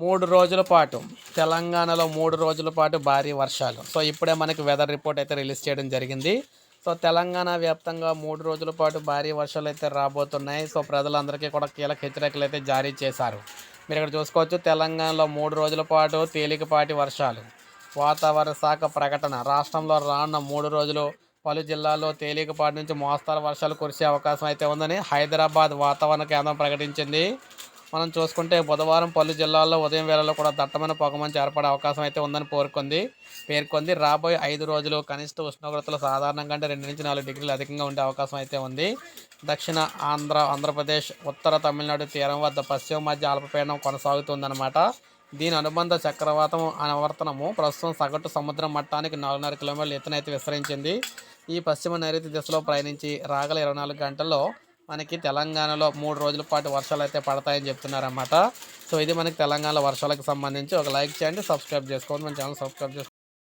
మూడు రోజుల పాటు తెలంగాణలో మూడు రోజుల పాటు భారీ వర్షాలు. సో ఇప్పుడే మనకి వెదర్ రిపోర్ట్ అయితే రిలీజ్ చేయడం జరిగింది. సో తెలంగాణ వ్యాప్తంగా మూడు రోజుల పాటు భారీ వర్షాలు అయితే రాబోతున్నాయి. సో ప్రజలందరికీ కూడా కీలక హెచ్చరికలు అయితే జారీ చేశారు. మీరు ఇక్కడ చూసుకోవచ్చు తెలంగాణలో మూడు రోజుల పాటు తేలికపాటి వర్షాలు. వాతావరణ శాఖ ప్రకటన రాష్ట్రంలో రానున్న మూడు రోజులు పలు జిల్లాల్లో తేలికపాటి నుంచి మోస్తరు వర్షాలు కురిసే అవకాశం అయితే ఉందని హైదరాబాద్ వాతావరణ కేంద్రం ప్రకటించింది. మనం చూసుకుంటే బుధవారం పలు జిల్లాల్లో ఉదయం వేళలో కూడా దట్టమైన పొగమంచు ఏర్పడే అవకాశం అయితే ఉందని పేర్కొంది. పేర్కొంది. రాబోయే ఐదు రోజులు కనిష్ట ఉష్ణోగ్రతలు సాధారణం కంటే రెండు నుంచి నాలుగు డిగ్రీలు అధికంగా ఉండే అవకాశం అయితే ఉంది. దక్షిణ ఆంధ్ర ఆంధ్రప్రదేశ్ ఉత్తర తమిళనాడు తీరం వద్ద పశ్చిమ మధ్య అల్పపీడనం కొనసాగుతుందన్నమాట. దీని అనుబంధ చక్రవాతం అనువర్తనము. ప్రస్తుతం సగటు సముద్రం మట్టానికి నాలుగున్నర కిలోమీటర్ల ఎత్తునైతే విస్తరించింది. ఈ పశ్చిమ నైరుతి దిశలో ప్రయాణించి రాగల ఇరవై నాలుగు గంటల్లో మనకి తెలంగాణలో మూడు రోజుల పాటు వర్షాలు అయితే పడతాయని చెప్తున్నారన్నమాట. సో ఇది మనకి తెలంగాణ వర్షాలకు సంబంధించి ఒక లైక్ చేయండి సబ్స్క్రైబ్ చేసుకోండి మన ఛానల్ సబ్స్క్రైబ్ చేసుకోండి.